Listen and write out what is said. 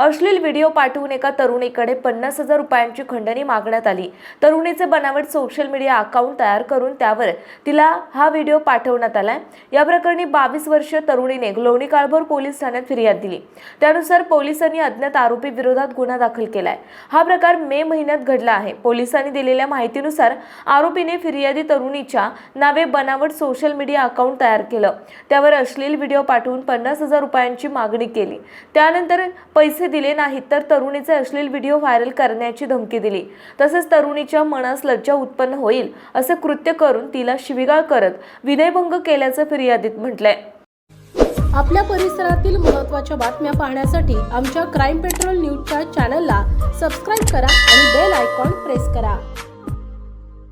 अश्लील व्हिडिओ पाठवून एका तरुणीकडे पन्नास हजार रुपयांची खंडणी मागण्यात आली. तरुणीचे बनावट सोशल मीडिया अकाउंट तयार करून त्यावर तिला हा व्हिडिओ पाठवण्यात आलाय. या प्रकरणी बावीस वर्षीय तरुणीने लोणी काळभोर पोलीस ठाण्यात फिर्याद दिली. त्यानुसार पोलिसांनी अज्ञात आरोपी विरोधात गुन्हा दाखल केलाय. हा प्रकार मे महिन्यात घडला आहे. पोलिसांनी दिलेल्या माहितीनुसार आरोपीने फिर्यादी तरुणीच्या नावे बनावट सोशल मीडिया अकाउंट तयार केलं. त्यावर अश्लील व्हिडिओ पाठवून पन्नास हजार रुपयांची मागणी केली. त्यानंतर पैसे दिले नाहीत तर तरुणीचे अश्लील व्हिडिओ व्हायरल करण्याची धमकी दिली. तसेच तरुणीच्या मनास लज्जा उत्पन्न होईल असे कृत्य करून तिला शिवीगाळ करत विनयभंग केल्याचं फिर्यादीत म्हटलंय आपल्या परिसरातील महत्त्वाच्या बातम्या पाहण्यासाठी आमच्या क्राईम पेट्रोल न्यूजच्या चॅनलला सबस्क्राईब करा आणि बेल आयकॉन प्रेस करा.